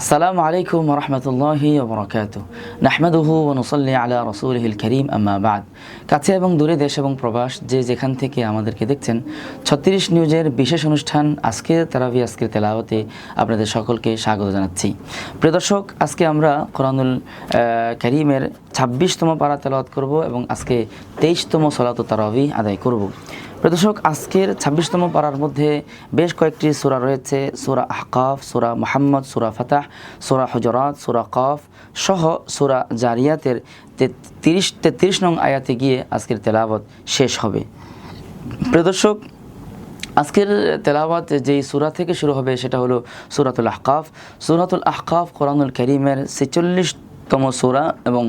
আসসালামু আলাইকুম রহমতুল্লাহি ওবরাকাত নাহমাদুহু ও নসল্লি আলা রসুলহিল করিম, আম্মা বাদ। কাছে এবং দূরে দেশ এবং প্রবাস, যে যেখান থেকে আমাদেরকে দেখছেন, ছত্রিশ নিউজের বিশেষ অনুষ্ঠান আজকে তারাবি আজকের তেলাওয়াতে আপনাদের সকলকে স্বাগত জানাচ্ছি। প্রিয় দর্শক, আজকে আমরা কোরআনুল করিমের ছাব্বিশতম পারা তেলাওয়াত করব এবং আজকে তেইশতম সলাত তারাবি আদায় করব। প্রদর্শক আজকের ছাব্বিশতম পাড়ার মধ্যে বেশ কয়েকটি সূরা রয়েছে। সূরা আহকাফ, সূরা মোহাম্মদ, সুরা ফাতাহ, সূরা হজরাত, সূরা কফ সহ সুরা জারিয়াতের তিরিশ, তেত্রিশ নং আয়াতে গিয়ে আজকের তেলাওয়াত শেষ হবে। প্রদর্শক আজকের তেলাওয়াত যেই সুরা থেকে শুরু হবে সেটা হলো সূরাতুল আহকাফ। সুরাতুল আহকাফ কোরআনুল করিমের ছেচল্লিশতম সূরা এবং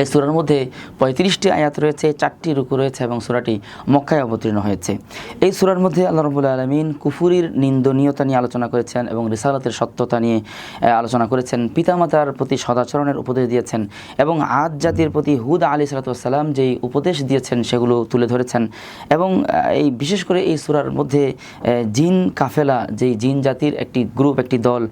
এই সূরার মধ্যে পঁয়ত্রিশটি আয়াত রয়েছে, চারটি রুকু রয়েছে এবং সূরাটি মক্কায় অবতীর্ণ হয়েছে। এই সূরার মধ্যে আল্লাহ রবুল আলমিন কুফুরির নিন্দনীয়তা নিয়ে আলোচনা করেছেন এবং রিসালাতের সত্যতা নিয়ে আলোচনা করেছেন। পিতামাতার প্রতি সদাচরণের উপদেশ দিয়েছেন এবং আদ জাতির প্রতি হুদ আলী সালাতাম যেই উপদেশ দিয়েছেন সেগুলো তুলে ধরেছেন এবং এই বিশেষ করে এই সূরার মধ্যে জিন কাফেলা যেই জিন জাতির একটি গ্রুপ, একটি দল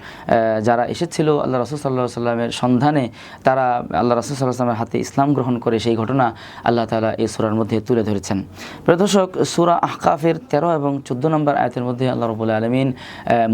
যারা এসেছিল আল্লাহ রসুল সাল্লাহ সাল্লামের সন্ধানে, তারা আল্লাহ রসুল সাল্লাহ সাল্লামের হাতে ইসলাম গ্রহণ করে সেই ঘটনা আল্লাহ তালা এই সুরার মধ্যে তুলে ধরেছেন। প্রদর্শক সুরা আহকাফের তেরো এবং চোদ্দ নম্বর আয়তের মধ্যে আল্লাহ রবুল্লা আলমিন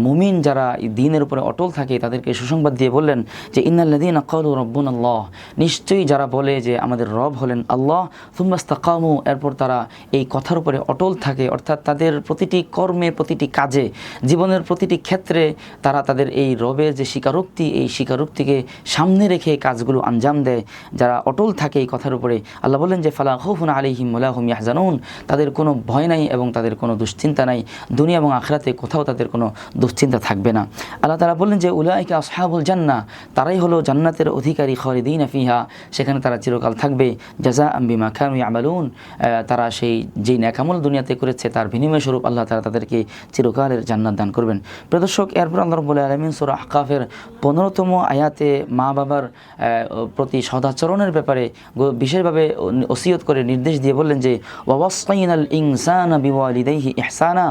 মুমিন যারা দিনের উপরে অটল থাকে তাদেরকে সুসংবাদ দিয়ে বললেন যে ইন্নাল্লাদিন আকালু রব্বুন আল্লাহ নিশ্চয়ই যারা বলে যে আমাদের রব হলেন আল্লাহ তুম্বাস্তাকামু এরপর তারা এই কথার উপরে অটল থাকে, অর্থাৎ তাদের প্রতিটি কর্মে, প্রতিটি কাজে, জীবনের প্রতিটি ক্ষেত্রে তারা তাদের এই রবের যে স্বীকারোক্তি, এই স্বীকারোক্তিকে সামনে রেখে কাজগুলো আঞ্জাম দেয়। যারা অটল থাকে এই কথার উপরে। আল্লাহ বললেন যে, ফালা হুফুন আলিহিম মোলাহুম ইয়াহজানুন। তাদের কোনো ভয় নাই এবং তাদের কোনো দুশ্চিন্তা নাই। দুনিয়া এবং আখরাতে কোথাও তাদের কোনো দুশ্চিন্তা থাকবে না। আল্লাহ তারা বললেন যে, উলাইকা আসহাবুল জান্না তারাই হলো জান্নাতের অধিকারী খরিদিন ফিহা। সেখানে তারা চিরকাল থাকবে। জাজা আম্বিমা খানু আমালুন তারা সেই, যেই ন্যাকামল দুনিয়াতে করেছে, তার বিনিময় স্বরূপ আল্লাহ তারা তাদেরকে চিরকালের জান্নাত দান করবেন। প্রদর্শক এরপর আল্লাহ রব্বুল আলমিন সুরা আহকাফের পনেরোতম আয়াতে মা বাবার প্রতি সদাচরণের ব্যাপারে বিশেষভাবে ওসিয়ত করে নির্দেশ দিয়ে বললেন যে ওয়াসাইন আল ইনসানা বিওয়ালিদাইহি ইহসানা।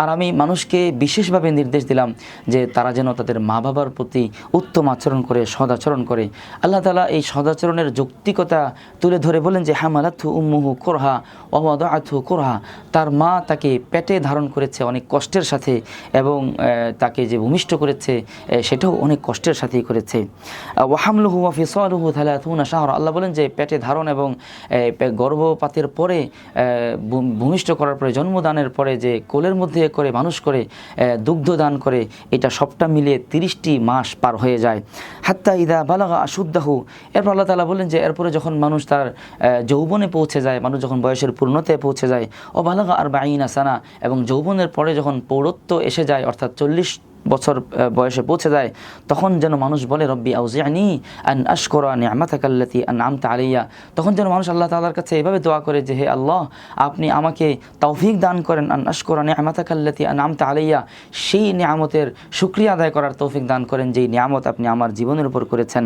আর আমি মানুষকে বিশেষভাবে নির্দেশ দিলাম যে, তারা যেন তাদের মা বাবার প্রতি উত্তম আচরণ করে, সদাচরণ করে। আল্লাহ তালা এই সদাচরণের যৌক্তিকতা তুলে ধরে বলেন যে হামালাথু উম্মুহু কোরহা ওয়াদাআথু কোরহা। তার মা তাকে পেটে ধারণ করেছে অনেক কষ্টের সাথে এবং তাকে যে ভূমিষ্ঠ করেছে সেটাও অনেক কষ্টের সাথেই করেছে। ওয়াহামলুহু ওয়াফিসালুহু থালাথুনা শাহর। আল্লাহ বলেন যে পেটে ধারণ এবং গর্ভপাতের পরে ভূমিষ্ঠ করার পরে, জন্মদানের পরে যে কোলের মধ্যে করে মানুষ করে দুগ্ধ দান করে, এটা সবটা মিলিয়ে তিরিশটি মাস পার হয়ে যায়। হাত্তা ইদা বালাগা আশুদ্দাহু। এরপর আল্লাহ তালা বলেন যে এরপরে যখন মানুষ তার যৌবনে পৌঁছে যায়, মানুষ যখন বয়সের পূর্ণতায় পৌঁছে যায় ও বালাগা আর বাইনা আসানা এবং যৌবনের পরে যখন পৌরত্ব এসে যায়, অর্থাৎ চল্লিশ বছর বয়সে পৌঁছে যায়, তখন যেন মানুষ বলে, রব্বি আউজিআনি আন আশকরা নিয়ামাতাকাল্লাতি আন আমতা আলাইয়া। তখন যেন মানুষ আল্লাহ তাআলার কাছে এভাবে দোয়া করে যে, হে আল্লাহ, আপনি আমাকে তৌফিক দান করেন আন আশকরা নিয়ামাতাকাল্লাতি আন আমতা আলাইয়া। সেই নিয়ামতের শুকরিয়া আদায় করার তৌফিক দান করেন যেই নিয়ামত আপনি আমার জীবনের উপর করেছেন।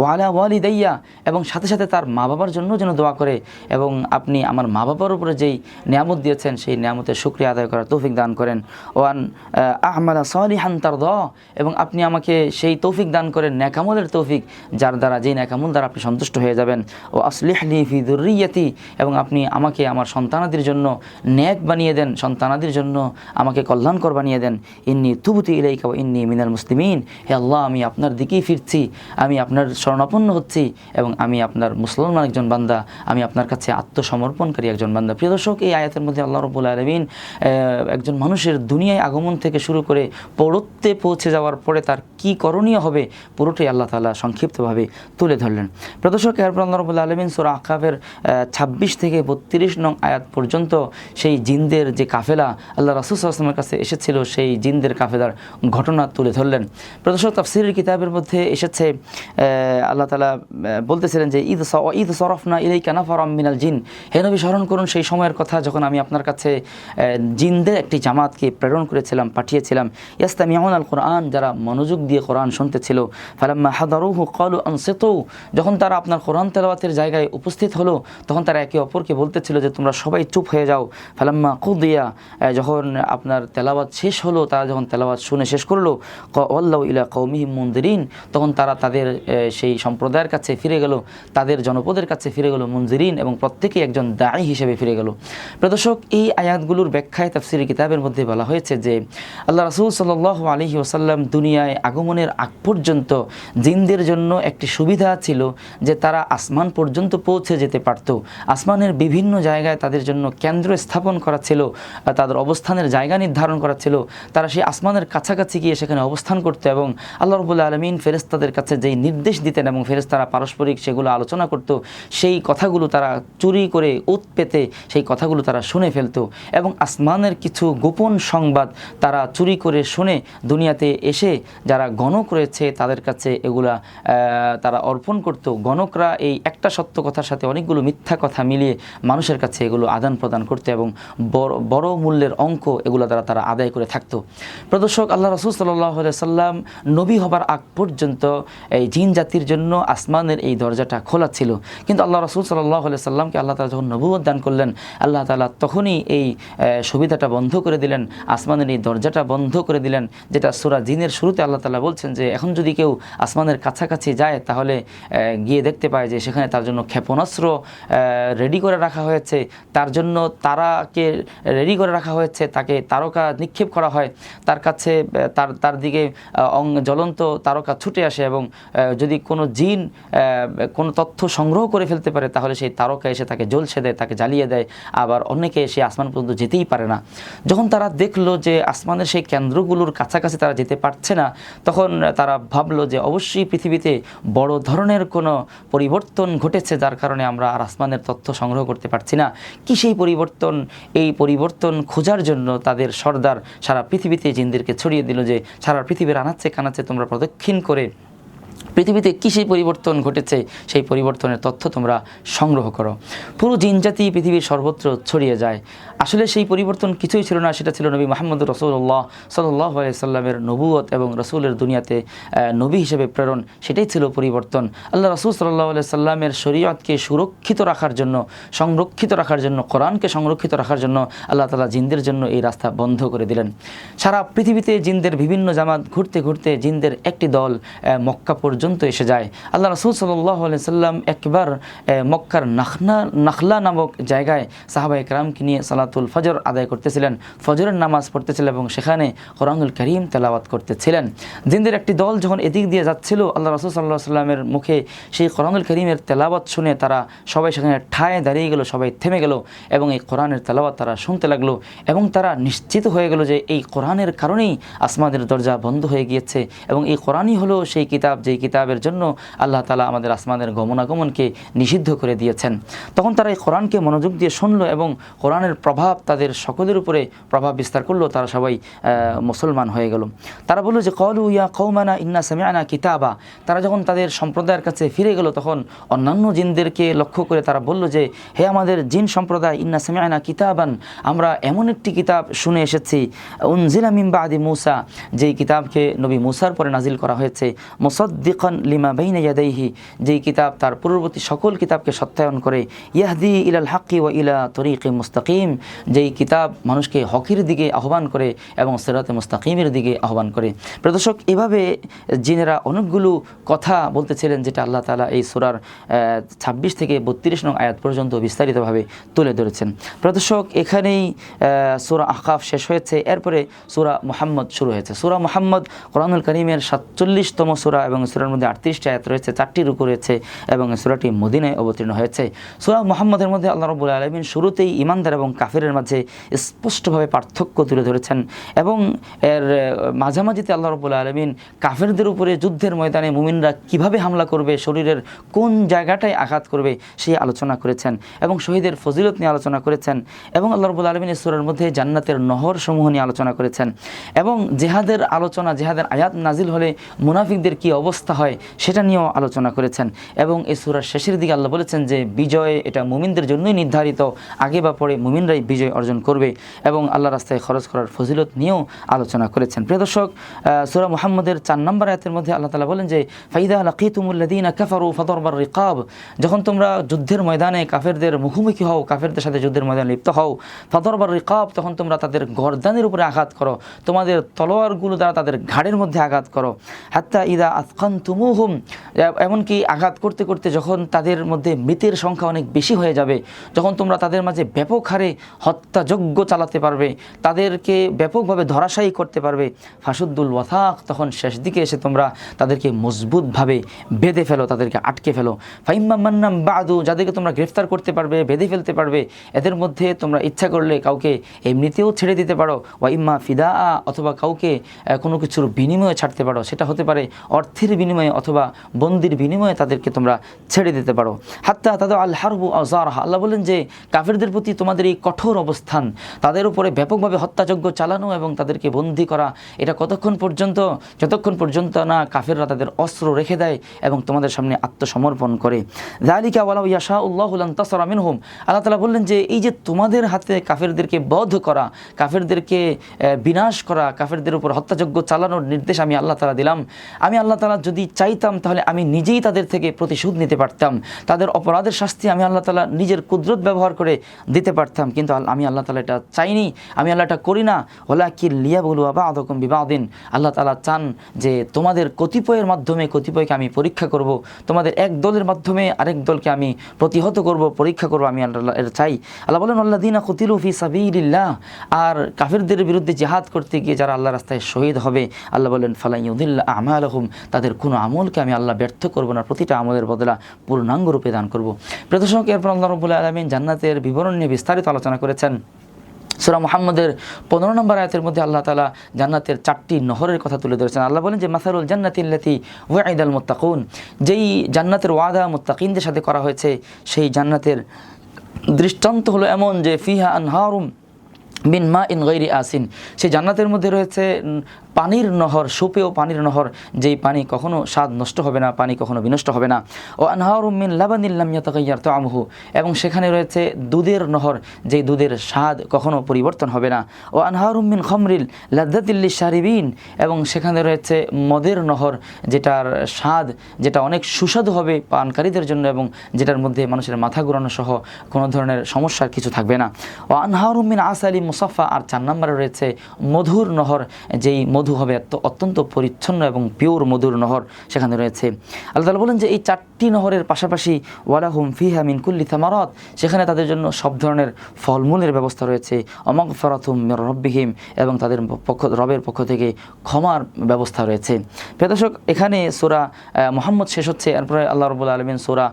ওয়ালা ওয়ালিদাইয়া, এবং সাথে সাথে তার মা বাবার জন্য যেন দোয়া করে, এবং আপনি আমার মা বাবার উপরে যেই নিয়ামত দিয়েছেন, সেই নিয়ামতের শুক্রিয়া আদায় করার তৌফিক দান করেন। ওয়ান আহমালা সালিহান তার দ, এবং আপনি আমাকে সেই তৌফিক দান করেন, ন্যাকামলের তৌফিক, যার দ্বারা যেই ন্যাকামল দ্বারা আপনি সন্তুষ্ট হয়ে যাবেন। ও আসলিহলি ফি দুর্রিয়াতি, এবং আপনি আমাকে আমার সন্তানাদির জন্য ন্যাক বানিয়ে দেন, সন্তানাদির জন্য আমাকে কল্যাণকর বানিয়ে দেন। ইন্নি তুবুতি ইলাইকা ও ইন্নি মিনাল মুসলিমিন, হে আল্লাহ, আমি আপনার দিকেই ফিরছি, আমি আপনার শরণাপন্ন হচ্ছি, এবং আমি আপনার মুসলমান একজন বান্দা, আমি আপনার কাছে আত্মসমর্পণকারী একজন বান্দা। প্রিয় দর্শক, এই আয়াতের মধ্যে আল্লাহ রবুল আলমিন একজন মানুষের দুনিয়ায় আগমন থেকে শুরু করে পৌরত্বে পৌঁছে যাওয়ার পরে তার কি করণীয় হবে পুরোটাই আল্লাহ তালা সংক্ষিপ্তভাবে তুলে ধরলেন। প্রদর্শক এরপর আলমিন সুরা আকাফের ছাব্বিশ থেকে বত্রিশ নং আয়াত পর্যন্ত সেই জিনদের যে কাফেলা, আল্লাহ রাসুল আসলামের কাছে এসেছিল, সেই জিনদের কাফেলার ঘটনা তুলে ধরলেন। প্রদর্শক তাফসিরের কিতাবের মধ্যে এসেছে আল্লাহ তালা বলতেছিলেন যে ঈদ ঈদ সরফনা ইলাই কানাফারাম মিনাল জিন। হে নবী, স্মরণ করুন সেই সময়ের কথা যখন আমি আপনার কাছে জিনদের একটি জামাতকে প্রেরণ করেছিলাম, পাঠিয়েছিলাম। ইয়াস্তামি ইয়াস্তামিউন আল কোরআন যারা মনোযোগ দিয়ে কোরআন শুনতে ছিল ফালাম্মা হাদারুহু ক্বালু আনসিতু যখন তারা আপনার কোরআন তেলাওয়াতের জায়গায় উপস্থিত হলো, তখন তারা একে অপরকে বলতেছিল যে, তোমরা সবাই চুপ হয়ে যাও। ফালাম্মা কুদিয়া যখন আপনার তেলাওয়াত শেষ হলো, তারা যখন তেলাওয়াত শুনে শেষ করল আল্লাহ ইলা কৌমিহিম মন্দিরিন তখন তারা তাদের সেই সম্প্রদায়ের কাছে ফিরে গেল, তাদের জনপদের কাছে ফিরে গেল মঞ্জিরিন এবং প্রত্যেকেই একজন দায়ী হিসেবে ফিরে গেল। প্রদর্শক এই আয়াতগুলোর ব্যাখ্যায় তাফসিরি কিতাবের মধ্যে বলা হয়েছে যে, আল্লাহ রাসূল সাল্লাহ আলহি ওসাল্লাম দুনিয়ায় আগমনের আগ পর্যন্ত জিনদের জন্য একটি সুবিধা ছিল যে তারা আসমান পর্যন্ত পৌঁছে যেতে পারত। আসমানের বিভিন্ন জায়গায় তাদের জন্য কেন্দ্র স্থাপন করা ছিল, তাদের অবস্থানের জায়গা নির্ধারণ করা ছিল, তারা সেই আসমানের কাছাকাছি গিয়ে সেখানে অবস্থান করতো এবং আল্লাহ রবুল্লা আলমিন ফেরেস্তাদের কাছে যেই নির্দেশ দিতেন এবং ফেরেস্তারা পারস্পরিক সেগুলো আলোচনা করত, সেই কথাগুলো তারা চুরি করে উত পেতে সেই কথাগুলো তারা শুনে ফেলতো এবং আসমানের কিছু গোপন সংবাদ তারা চুরি করে শুনে দুনিয়াতে এসে যারা গণক রয়েছে তাদের কাছে এগুলা তারা অর্পণ করত। গণকরা এই একটা সত্য কথার সাথে অনেকগুলো মিথ্যা কথা মিলিয়ে মানুষের কাছে এগুলো আদান প্রদান করতে এবং বড় বড় মূল্যের অঙ্ক এগুলো দ্বারা তারা আদায় করে থাকতো। প্রদর্শক আল্লাহ রসুল সাল্লাহ সাল্লাম নবী হবার আগ পর্যন্ত এই জিন জাতির জন্য আসমানের এই দরজাটা খোলা ছিল। কিন্তু আল্লাহ রসুল সাল্লাহ সাল্লামকে আল্লাহ তালা যখন নবুয়ত দান করলেন, আল্লাহ তালা তখনই এই সুবিধাটা বন্ধ করে দিলেন। আসমানের এই দরজাটা বন্ধ করে দিলেন। যেটা সুরা জিনের শুরুতে আল্লাহ তালা বলছেন যে, এখন যদি কেউ আসমানের কাছাকাছি যায়, তাহলে গিয়ে দেখতে পায় যে, সেখানে তার জন্য ক্ষেপণাস্ত্র রেডি করে রাখা হয়েছে। তার জন্য তারাকে রেডি করে রাখা হয়েছে। তাকে তারকা নিক্ষেপ করা হয়। তার কাছে তার তার দিকে জ্বলন্ত তারকা ছুটে আসে এবং যদি কোনো জিন কোনো তথ্য সংগ্রহ করে ফেলতে পারে, তাহলে সেই তারকা এসে তাকে জ্বলছে দেয়, তাকে জ্বালিয়ে দেয়। আবার অনেকে এসে আসমান পর্যন্ত যেতেই পারে না। যখন তারা দেখল যে, আসমানের সেই কেন্দ্রগুলোর কাছাকাছি তারা যেতে পারছে না। তখন তারা ভাবলো যে অবশ্যই পৃথিবীতে বড় ধরনের কোনো পরিবর্তন ঘটেছে, যার কারণে আমরা আর আসমানের তথ্য সংগ্রহ করতে পারছি না। কি সেই পরিবর্তন? এই পরিবর্তন খোঁজার জন্য তাদের সর্দার সারা পৃথিবীতে জিনদেরকে ছড়িয়ে দিল যে, সারা পৃথিবীর আনাচ্ছে কানাচ্ছে তোমরা প্রদক্ষিণ করে পৃথিবীতে কী সেই পরিবর্তন ঘটেছে, সেই পরিবর্তনের তথ্য তোমরা সংগ্রহ করো। পুরো জিনজাতি পৃথিবীর সর্বত্র ছড়িয়ে যায়। আসলে সেই পরিবর্তন কিছুই ছিল না, সেটা ছিল নবী মাহমুদ রসুল্লাহ সাল্লাহ সাল্লামের নবুয়ত এবং রসুলের দুনিয়াতে নবী হিসেবে প্রেরণ। সেটাই ছিল পরিবর্তন। আল্লাহ রসুল সাল্লাহ সাল্লামের শরীয়তকে সুরক্ষিত রাখার জন্য, সংরক্ষিত রাখার জন্য, কোরআনকে সংরক্ষিত রাখার জন্য আল্লাহ তালা জিনদের জন্য এই রাস্তা বন্ধ করে দিলেন। সারা পৃথিবীতে জিনদের বিভিন্ন জামাত ঘুরতে ঘুরতে জিনদের একটি দল মক্কা পর্যন্ত এসে যায়। আল্লাহ রসুল সাল্লাহ সাল্লাম একবার মক্কার নাখনা, নাখলা নামক জায়গায় সাহাবা একরামকে নিয়ে সালাতুল ফজর আদায় করতেছিলেন। ফজরের নামাজ পড়তেছিলেন এবং সেখানে কোরআনুল করিম তেলাওয়াত করতেছিলেন। জিনদের একটি দল যখন এদিক দিয়ে যাচ্ছিল, আল্লাহ রসুল সাল্লাহ সাল্লামের মুখে সেই কোরআনুল করিমের তেলাওয়াত শুনে তারা সবাই সেখানে ঠায় দাঁড়িয়ে গেল, সবাই থেমে গেল এবং এই কোরআনের তেলাওয়াত তারা শুনতে লাগল এবং তারা নিশ্চিত হয়ে গেল যে এই কোরআনের কারণেই আসমাদের দরজা বন্ধ হয়ে গিয়েছে এবং এই কোরআনই হলো সেই কিতাব, যেই কিতাবের জন্য আল্লাহ তালা আমাদের আসমানের গমনাগমনকে নিষিদ্ধ করে দিয়েছেন। তখন তারা এই কোরআনকে মনোযোগ দিয়ে শুনলো এবং কোরআনের প্রভাব তাদের সকলের উপরে প্রভাব বিস্তার করল, তারা সবাই মুসলমান হয়ে গেল। তারা বলল যে, কলু ইয়া কৌমানা ইন্না সামিয়ানা কিতাবা। তারা যখন তাদের সম্প্রদায়ের কাছে ফিরে গেল, তখন অন্যান্য জিনদেরকে লক্ষ্য করে তারা বলল যে, হে আমাদের জিন সম্প্রদায়, ইন্না সামিয়ানা কিতাবান, আমরা এমন একটি কিতাব শুনে এসেছি, উনজিলা মিম্বা আদি মুসা। যেই কিতাবকে নবী মুসার পরে নাজিল করা হয়েছে মুসদ্দিকান লিমা বাইনা ইয়াদাইহি, যেই কিতাব তার পূর্ববর্তী সকল কিতাবকে সত্যায়ন করে, ইয়াহদি ইলাল হাক্কি ওয়া ইলা তরিকে মুস্তাকিম, যেই কিতাব মানুষকে হকির দিকে আহ্বান করে এবং সেরাতে মুস্তাকিমের দিকে আহ্বান করে। প্রদর্শক এভাবে জিনেরা অনেকগুলো কথা বলতেছিলেন যেটা আল্লাহ তালা এই সুরার ছাব্বিশ থেকে বত্রিশ নং আয়াত পর্যন্ত বিস্তারিতভাবে তুলে ধরেছেন। প্রদর্শক এখানেই সুরা আকাফ শেষ হয়েছে, এরপরে সুরা মোহাম্মদ শুরু হয়েছে। সুরা মোহাম্মদ কোরআনুল করিমের সাতচল্লিশতম সুরা এবং সুরার মধ্যে আটত্রিশটি আয়াত রয়েছে, চারটি রুকু রয়েছে এবং সুরাটি মদিনায় অবতীর্ণ হয়েছে। সুরা মোহাম্মদের মধ্যে আল্লাহ রবুল আলমিন শুরুতেই ইমানদার এবং কাফিরের মাঝে স্পষ্টভাবে পার্থক্য তুলে ধরেছেন এবং এর মাঝামাঝিতে আল্লাহ রবুল আলমিন কাফেরদের উপরে যুদ্ধের ময়দানে মুমিনরা কীভাবে হামলা করবে, শরীরের কোন জায়গাটায় আঘাত করবে, সেই আলোচনা করেছেন এবং শহীদের ফজিলত নিয়ে আলোচনা করেছেন এবং আল্লাহ রবুল আলমিন সুরের মধ্যে জান্নাতের নহর সমূহ নিয়ে আলোচনা করেছেন এবং জেহাদের আলোচনা, জেহাদের আয়াত নাজিল হলে মুনাফিকদের কি অবস্থা হয়, সেটা নিয়েও আলোচনা করেছেন। এবং এই সুরার শেষের দিকে আল্লাহ বলেছেন যে, বিজয় এটা মুমিনদের জন্যই নির্ধারিত, আগে বা পরে মুমিনরাই বিজয় অর্জন করবে এবং আল্লাহ রাস্তায় খরচ করার ফজিলত নিয়েও আলোচনা করেছেন। প্রিয় দর্শক সুরা মুহাম্মদের চার নম্বর আয়াতের মধ্যে আল্লাহ তালা বলেন যে, ফাইদা লাকিতুমুল্লাদিন কাফারু ফতরবার রিকাব, যখন তোমরা যুদ্ধের ময়দানে কাফেরদের মুখোমুখি হও, কাফেরদের সাথে যুদ্ধের ময়দানে লিপ্ত হও ফতরবার রিকাব তখন তোমরা তাদের গর্দানের উপরে আঘাত করো, তোমাদের তলোয়ারগুলো দ্বারা তাদের ঘাড়ের মধ্যে আঘাত করো। হাত্তা ইদা আতকান তুমুহুম এমনকি আঘাত করতে করতে যখন তাদের মধ্যে মৃতের সংখ্যা অনেক বেশি হয়ে যাবে, যখন তোমরা তাদের মাঝে ব্যাপক হারে হত্যাযজ্ঞ চালাতে পারবে, তাদেরকে ব্যাপকভাবে ধরাশায়ী করতে পারবে ফাসুদ্দুল ওয়াথাক তখন শেষ দিকে এসে তোমরা তাদেরকে মজবুতভাবে বেঁধে ফেলো, তাদেরকে আটকে ফেলো। ফাইম্মা মান্নাম বাদু, যাদেরকে তোমরা গ্রেফতার করতে পারবে, বেঁধে ফেলতে পারবে, এদের মধ্যে তোমরা ইচ্ছা করলে কাউকে এমনিতেও ছেড়ে দিতে পারো, ওয়া ইম্মা ফিদা অথবা কাউকে কোনো কিছুর বিনিময়ে ছাড়তে পারো, সেটা হতে পারে অর্থের বিনিময়ে অথবা বন্দির বিনিময়ে তাদেরকে তোমরা ছেড়ে দিতে পারো। হাত্তা তাদের আল হারবু আজারহা। আল্লাহ বলেন যে, কাফেরদের প্রতি তোমাদের এই কঠোর অবস্থান, তাদের উপরে ব্যাপকভাবে হত্যাযজ্ঞ চালানো এবং তাদেরকে বন্দি করা, এটা কতক্ষণ পর্যন্ত? যতক্ষণ পর্যন্ত না কাফেররা তাদের অস্ত্র রেখে দেয় এবং তোমাদের সামনে আত্মসমর্পণ করে। জালিকা ওয়ালাউ ইয়াশা উল্লাহুলান তাসরা মিনহুম। আল্লাহ তালা বললেন যে, এই যে তোমাদের হাতে কাফেরদেরকে বধ করা, কাফেরদেরকে বিনাশ করা, কাফেরদের উপর হত্যাযজ্ঞ চালানোর নির্দেশ আমি আল্লাহ তালা দিলাম। আমি আল্লাহ তালা যদি চাইতাম, তাহলে আমি নিজেই তাদের থেকে প্রতিশোধ নিতে পারতাম। তাদের অপরাধের শাস্তি আমি আল্লাহ তালা নিজের কুদরত ব্যবহার করে দিতে পারতাম। কিন্তু আমি আল্লাহ তালা এটা চাইনি, আমি আল্লাহ এটা করি না। ওলা কি লিয়া বলু আবা আদকম বিবাদিন। আল্লাহ তালা চান যে তোমাদের কতিপয়ের মাধ্যমে কতিপয়কে আমি পরীক্ষা করব, তোমাদের এক দলের মাধ্যমে আরেক দলকে আমি প্রতিহত করব, পরীক্ষা করব, আমি আল্লাহ এটা চাই। আল্লাহ বলেন আল্লাহ দিনা কতিলু ফি সাবিল্লাহ আর কাফিরদের বিরুদ্ধে জেহাদ করতে গিয়ে যারা আল্লাহ রাস্তায় শহীদ হবে, আল্লাহ বলেন ফালাইউদ্দিল্লা আমালহুম। তাদের কোনো আমলকে আমি আল্লাহ ব্যর্থ করব না, প্রতিটা আমলের বদলা পূর্ণাঙ্গ রূপে দান করব। প্রদর্শক এরপর আল্লাহ রবুল্লাহ আলমিন জান্নাতের বিবরণ নিয়ে বিস্তারিত আলোচনা করেছেন। সুরা মোহাম্মদের পনেরো নম্বর আয়াতের মধ্যে আল্লাহ তালা জান্নাতের চারটি নহরের কথা তুলে ধরেছেন। আল্লাহ বলেন যে মাসারুল জান্নাতিল্লাতি ওয়াইদ আল মুত্তাকুন যেই জান্নাতের ওয়াদা মুত্তাকিনদের সাথে করা হয়েছে, সেই জান্নাতের দৃষ্টান্ত হলো এমন যে, ফিহা আনহারুম বিন মা ইন গৈরি আসিন। সেই জান্নাতের মধ্যে রয়েছে পানির নহর, সুপেয় পানির নহর, যেই পানি কখনো স্বাদ নষ্ট হবে না, পানি কখনো বিনষ্ট হবে না। ও আনহার মিন লাবানিল্লাম ইয়াতাকাইয়ার তো আমহু এবং সেখানে রয়েছে দুধের নহর, যেই দুধের স্বাদ কখনো পরিবর্তন হবে না। ও আনহার মিন খমরিল লাদ্দাতিল্লি শারিবিন এবং সেখানে রয়েছে মদের নহর, যেটার স্বাদ, যেটা অনেক সুস্বাদু হবে পানকারীদের জন্য এবং যেটার মধ্যে মানুষের মাথা ঘুরানো সহ কোনো ধরনের সমস্যার কিছু থাকবে না। ও আনহার মিন আসালি মুসাফা আর চার নম্বরে রয়েছে মধুর নহর, যেই মধু হবে অত্যন্ত পরিচ্ছন্ন এবং পিওর মধুর নহর সেখানে রয়েছে। আল্লাহ তাআলা বলেন যে এই চারটি নহরের পাশাপাশি ওয়ালা হুম ফিহা মিন কুল্লি থামারত সেখানে তাদের জন্য সব ধরনের ফলমূলের ব্যবস্থা রয়েছে। অমক ফরাতুম রব্বিহিম এবং তাদের পক্ষ, রবের পক্ষ থেকে ক্ষমার ব্যবস্থা রয়েছে। প্রিয়দর্শক এখানে সোরা মোহাম্মদ শেষ হচ্ছে। এরপরে আল্লাহ রবুল আলমিন সোরা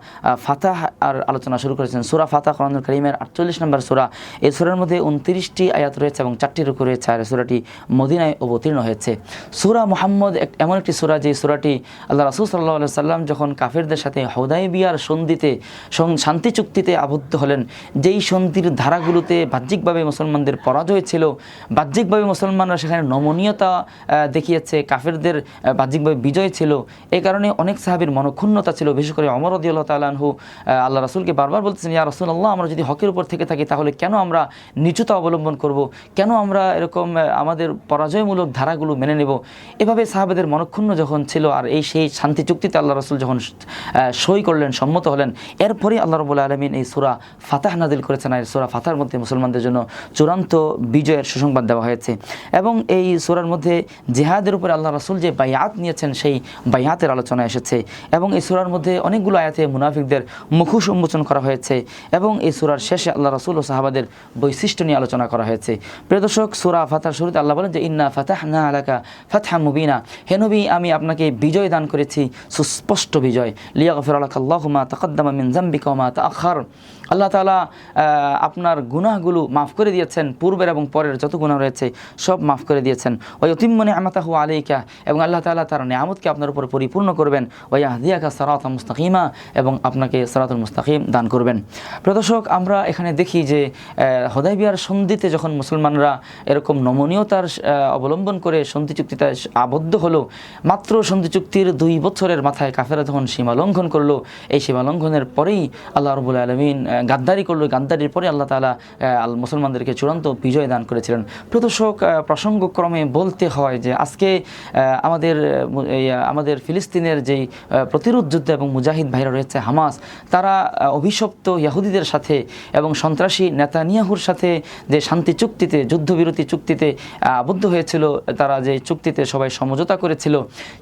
ফাতাহ আর আলোচনা শুরু করেছেন। সোরা ফাতাহ করিমের আটচল্লিশ নম্বর সোরা। এই সোরার মধ্যে উনত্রিশটি আয়াত রয়েছে এবং চারটি রুকু রয়েছে আর সুরাটি মদিনায় অবতীর্ণ হয়েছে। সুরা মোহাম্মদ এমন একটি সুরা যে সুরাটি আল্লাহ রাসুল সাল্লাহ সাল্লাম যখন কাফেরদের সাথে হদাই বিয়ার সন্ধিতে শান্তি চুক্তিতে আবদ্ধ হলেন, যেই সন্ধির ধারাগুলোতে বাহ্যিকভাবে মুসলমানদের পরাজয় ছিল, বাহ্যিকভাবে মুসলমানরা সেখানে নমনীয়তা দেখিয়েছে, কাফেরদের বাহ্যিকভাবে বিজয় ছিল। এই কারণে অনেক সাহাবির মনক্ষুণ্ণতা ছিল, বিশেষ করে অমর রদিউল্লাহ তালাহু আল্লাহ রাসুলকে বারবার বলতেছেন, ইয়া রসুল আল্লাহ আমরা যদি হকের উপর থেকে থাকি, তাহলে কেন আমরা নিচুতা অবলম্বন করব? কেন আমরা এরকম আমাদের পরাজয়মূলক ধারাগুলো মেনে নেব? এভাবে সাহাবেদের মনক্ষুণ্ণ যখন ছিল আর এই সেই শান্তি চুক্তিতে আল্লাহ রসুল যখন সই করলেন, সম্মত হলেন এরপরে আল্লাহ রবুল্লা আলমিন এই সুরা ফাতাহ নাদিল করেছেন আর এই সুরা ফাতার মধ্যে মুসলমানদের জন্য চূড়ান্ত বিজয়ের সুসংবাদ দেওয়া হয়েছে। এবং এই সুরার মধ্যে জেহাদের উপরে আল্লাহ রসুল যে বায়াত নিয়েছেন, সেই বায়াতের আলোচনা এসেছে। এবং এই সুরার মধ্যে অনেকগুলো আয়াতে মুনাফিকদের মুখোশ উন্মোচন করা হয়েছে। এবং এই সুরার শেষে আল্লাহ রসুল ও সাহাবাদের বৈশিষ্ট্য নিয়ে আলোচনা করা হয়েছে। প্রিয় দর্শক, সুরা ফাতার শুরুতে আল্লাহ বলেন যে, ইন্না ফাতাহ না আলাকা ফাতহা মুবিনা। হে নবী, আমি আপনাকে বিজয় দান করেছি, সুস্পষ্ট বিজয়। লিয়া লাকা আল্লাহু মা তাকাদ্দামা মিন যামবিকা ওয়া মা তাআখার। আল্লাহ তাআলা আপনার গুনাহগুলো মাফ করে দিয়েছেন, পূর্বের এবং পরের যত গুনাহ রয়েছে, সব মাফ করে দিয়েছেন। ওয়া ইউতিম্মু নি'মাতাহু আলাইকা, এবং আল্লাহ তাআলা তার নিয়ামতকে আপনার উপর পরিপূর্ণ করবেন। ওয়া ইয়াহদিয়াকা সিরাতাম মুস্তাকিমা, এবং আপনাকে সিরাতুল মুস্তাকিম দান করবেন। প্রিয় দর্শক, আমরা এখানে দেখি যে হদাইবিয়ার সন্ধিতে যখন মুসলমানরা এরকম নমনীয়তার অবলম্বন করে সন্ধি চুক্তিতে আবদ্ধ হলো, মাত্র সন্ধি চুক্তির দুই বছরের মাথায় কাফেরা যখন সীমা লঙ্ঘন করল। এই সীমা লঙ্ঘনের পরেই আল্লাহ রবুল আলমিন গাদ্দারি করল। গাদ্দারির পরে আল্লাহ তালা মুসলমানদেরকে চূড়ান্ত বিজয় দান করেছিলেন। প্রদর্শক প্রসঙ্গক্রমে বলতে হয় যে আজকে আমাদের আমাদের ফিলিস্তিনের যেই প্রতিরোধ যুদ্ধ এবং মুজাহিদ ভাইরা রয়েছে হামাস, তারা অভিশপ্ত ইয়াহুদিদের সাথে এবং সন্ত্রাসী নেতানিয়াহুর সাথে যে শান্তি চুক্তিতে, যুদ্ধবিরতি চুক্তিতে আবদ্ধ হয়েছিল। তারা যে চুক্তিতে সবাই সমঝোতা করেছিল,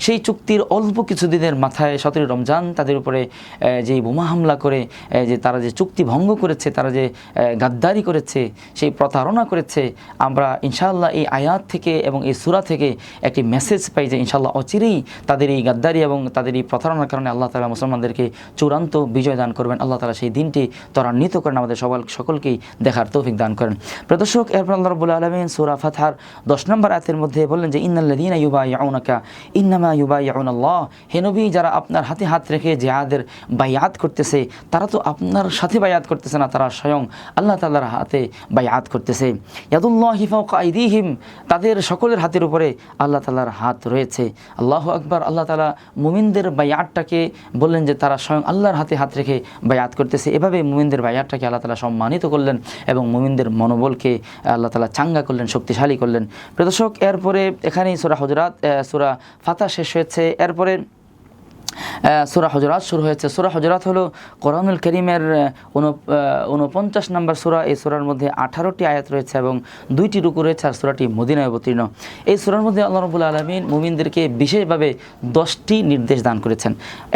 সেই চুক্তির অল্প কিছুদিনের মাথায় সতেরো রমজান তাদের উপরে যেই বোমা হামলা করে যে তারা যে চুক্তি ভঙ্গ করেছে, তারা যে গাদ্দারি করেছে, সেই প্রতারণা করেছে, আমরা ইনশাআল্লাহ এই আয়াত থেকে এবং এই সুরা থেকে একটি মেসেজ পাই যে ইনশাআল্লাহ অচিরেই তাদের এই গাদ্দারি এবং তাদের এই প্রতারণার কারণে আল্লাহ তালা মুসলমানদেরকে চূড়ান্ত বিজয় দান করবেন। আল্লাহ তালা সেই দিনটি ত্বরান্বিত করেন, আমাদের সবাল সকলকেই দেখার তৌফিক দান করেন। প্রদর্শক এরপর আল্লাহ রবুল্লা আলমিন সুরা ফাতহার দশ নম্বর আয়াতের মধ্যে বললেন যে ইন্নাল্লাদিন ইউবা ইয়াউনাকা ইন্নামা ইউবা হে নবী, যারা আপনার হাতে হাত রেখে জেহাদের বায়াত করতেছে, তারা তো আপনার সাথে বায়াত করতেছে না, তারা স্বয়ং আল্লাহ তাল্লাহর হাতে বায়াত করতেছে। ইয়াদুল্লাহ হিফাউকা আইদিহিম, তাদের সকলের হাতের উপরে আল্লাহ তাল্লাহর হাত রয়েছে। আল্লাহ আকবার, আল্লাহ তালা মুমিনদের বায়াতটাকে বললেন যে, তারা স্বয়ং আল্লাহর হাতে হাত রেখে বায়াত করতেছে। এভাবে মুমিনদের বায়াতটাকে আল্লাহ তালা সম্মানিত করলেন এবং মুমিনদের মনোবলকে আল্লাহ তালা চাঙ্গা করলেন, শক্তিশালী করলেন। প্রদর্শক এরপরে এখানেই সুরা হজরাত সুরা ফাতা শেষ হয়েছে। এরপরে সুরা হজরাত শুরু হয়েছে। সুরা হজরাত হলো কোরআনুল করিমের উনপঞ্চাশ নম্বর সুরা। এই সুরার মধ্যে আঠারোটি আয়াত রয়েছে এবং দুইটি রুকু রয়েছে আর সুরাটি মদিনায় অবতীর্ণ। এই সুরার মধ্যে আল্লাহ রবুল আলমিন মুমিনদেরকে বিশেষভাবে দশটি নির্দেশ দান করেছেন।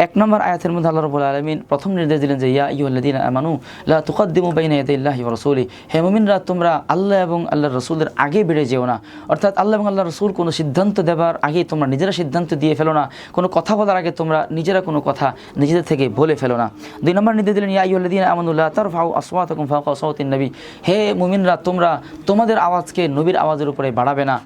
এক নম্বর আয়াতের মধ্যে আল্লাহ রবুল আলমিন প্রথম নির্দেশ দিলেন যে, ইয়া ইউল্লাদিন আমানু লা তুকদ্দিমু বাইনা ইয়াদাইল্লাহি ওয়া রাসূলি হে মুমিনরা, তোমরা আল্লাহ এবং আল্লাহর রসুলের আগে বেড়ে যেও না। অর্থাৎ আল্লাহ এবং আল্লাহ রসুল কোনো সিদ্ধান্ত দেবার আগে তোমরা নিজেরা সিদ্ধান্ত দিয়ে ফেলো না। কোনো কথা বলার আগে তোমরা নিজেরা কোনো কথা নিজেদের থেকে বলে ফেলো না। দুই নম্বর নির্দেশ দিলেন, ইয়া ইউল্লাদিন আমানুল্লাহ তার ফাউ আসওয়াত ফাওকা সাওতিন নবী। হে মুমিনরা, তোমরা তোমাদের আওয়াজকে নবীর আওয়াজের উপরে বাড়াবে না।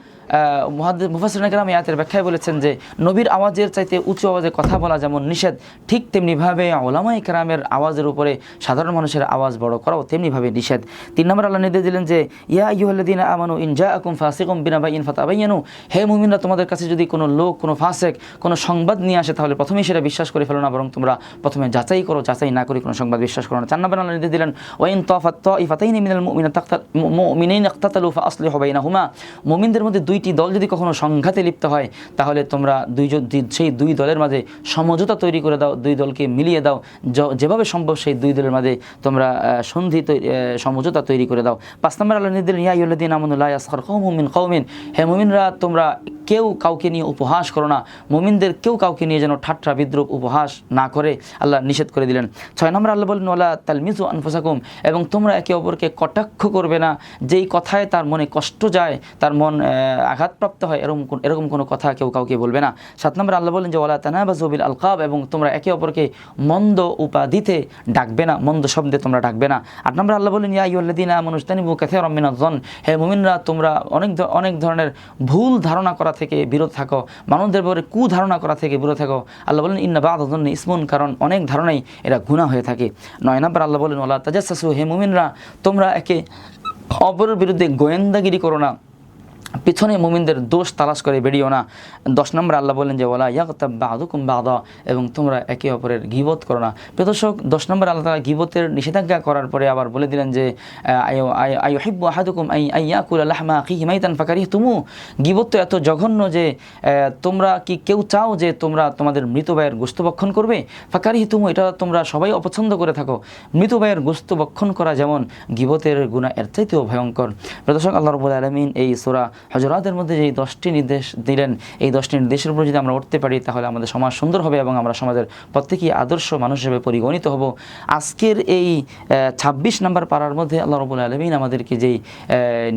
মুফাসির কালাম ইয়াতের ব্যাখ্যায় বলেছেন যে, নবীর আওয়াজের চাইতে উঁচু আওয়াজে কথা বলা যেমন নিষেধ, ঠিক তেমনিভাবে ওলামাই কেরামের আওয়াজের উপরে সাধারণ মানুষের আওয়াজ বড় করাও তেমনিভাবে নিষেধ। তিন নম্বর আল্লাহ নির্দেশ দিলেন যে, ইয়া ইউহল্লাদিন আমানু ইন জা আকুম ফাসিকুম বিনা বাই ইন ফাতাবাইয়ানু, হে মুমিনরা, তোমাদের কাছে যদি কোনো লোক, কোনো ফাসেক, কোনো সংবাদ নিয়ে আসে, তাহলে প্রথমেই সেটা বিশ্বাস করে ফেলো না, বরং তোমরা প্রথমে যাচাই করো, যাচাই না করে কোনো সংবাদ বিশ্বাস করো না। চার নম্বর আল্লাহ নির্দেশ দিলেন, ওয়াইন তফাত ইফাতাইনি মিনাল মুমিনা তাক্তা মুমিনাইন ইক্তাতালু ফা আসলিহু বাইনাহুমা। মুমিনদের মধ্যে দুইটি দল যদি কখনো সংঘাতে লিপ্ত হয়, তাহলে তোমরা দুই সেই দুই দলের মাঝে সমঝোতা তৈরি করে দাও, দুই দলকে মিলিয়ে দাও। যেভাবে সম্ভব সেই দুই দলের মাঝে তোমরা সন্ধি সমঝোতা তৈরি করে দাও। পাঁচ নম্বর আল্লাহ নিদিন ইয়া ইউল্লাদিন আমনুল্লাহ আসখর কৌমিন কৌমিন হে মুমিনরা, তোমরা কেউ কাউকে নিয়ে উপহাস করো না। মুমিনদের কেউ কাউকে নিয়ে যেন ঠাট্টা বিদ্রুপ উপহাস না করে, আল্লাহ নিষেধ করে দিলেন। ছয় নম্বর আল্লাহ বলেন ওলা তালমিজু আনফুসাকুম এবং তোমরা একে অপরকে কটাক্ষ করবে না। যেই কথায় তার মনে কষ্ট যায়, তার মন আঘাতপ্রাপ্ত হয়, এরকম এরকম কোনো কথা কেউ কাউকে বলবে না। সাত নম্বর আল্লাহ বলেন যে ওলা তানাবাজবিল আলকাব এবং তোমরা একে অপরকে মন্দ উপাধিতে ডাকবে না, মন্দ শব্দে তোমরা ডাকবে না। আট নম্বর আল্লাহ বলেন ইয়া ইউল্লাদিন আমনুস্তানিবু কাথে রমিনাজন হে মুমিনরা, তোমরা অনেক অনেক ধরনের ভুল ধারণা করা থেকে বিরত থাকো, মানুষদের ব্যাপারে কুধারণা করা থেকে বিরত থাকো। আল্লাহ বলেন ইন্না বাদন ইসমুন কারণ অনেক ধারণাই এরা গুণা হয়ে থাকে। নয় নম্বর আল্লাহ বলেন ওলা তাজাসু হে মুমিনরা, তোমরা একে অপরের বিরুদ্ধে গোয়েন্দাগিরি করো না। পিছনে মুমিনদের দোষ তালাশ করে বেরিয়েও না। দশ নম্বর আল্লাহ বললেন যে ওলা ইয়াকতাব বাদুকুম বাদা এবং তোমরা একে অপরের গিবত করো না। প্রদর্শক দশ নম্বর আল্লাহ তালা গিবতের নিষেধাজ্ঞা করার পরে আবার বলে দিলেন যে আয়ু হিব্বু আহাদুকুম আই আইয়াকুল আল্লাহমা কি হিমাইতান ফাকারি তুমু গিবত তো এত জঘন্য যে তোমরা কি কেউ চাও যে, তোমরা তোমাদের মৃত ভাইয়ের গোস্ত বক্ষণ করবে? ফাকারি তুমু এটা তোমরা সবাই অপছন্দ করে থাকো। মৃত ভাইয়ের গোস্ত বক্ষণ করা যেমন গিবতের গুণা এর চাইতেও ভয়ঙ্কর। প্রদর্শক আল্লাহ রবুল আলমিন এই সোরা হজরাতের মধ্যে যে এই দশটি নির্দেশ দিলেন, এই দশটি নির্দেশের উপর যদি আমরা উঠতে পারি, তাহলে আমাদের সমাজ সুন্দর হবে এবং আমরা সমাজের প্রত্যেকেই আদর্শ মানুষ হিসেবে পরিগণিত হব। আজকের এই ছাব্বিশ নাম্বার পাড়ার মধ্যে আল্লাহ রবুল আলমিন আমাদেরকে যেই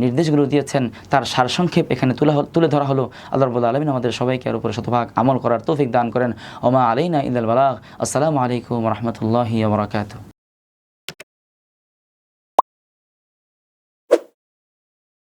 নির্দেশগুলো দিয়েছেন, তার সারসংক্ষেপ এখানে তুলে তুলে ধরা হলো। আল্লাহ রবুল আলমিন আমাদের সবাইকে আর উপরে শতভাগ আমল করার তৌফিক দান করেন। ওমা আলাইনা ইদাল বালাগ। আসসালামু আলাইকুম রহমতুল্লাহি বরাকাতু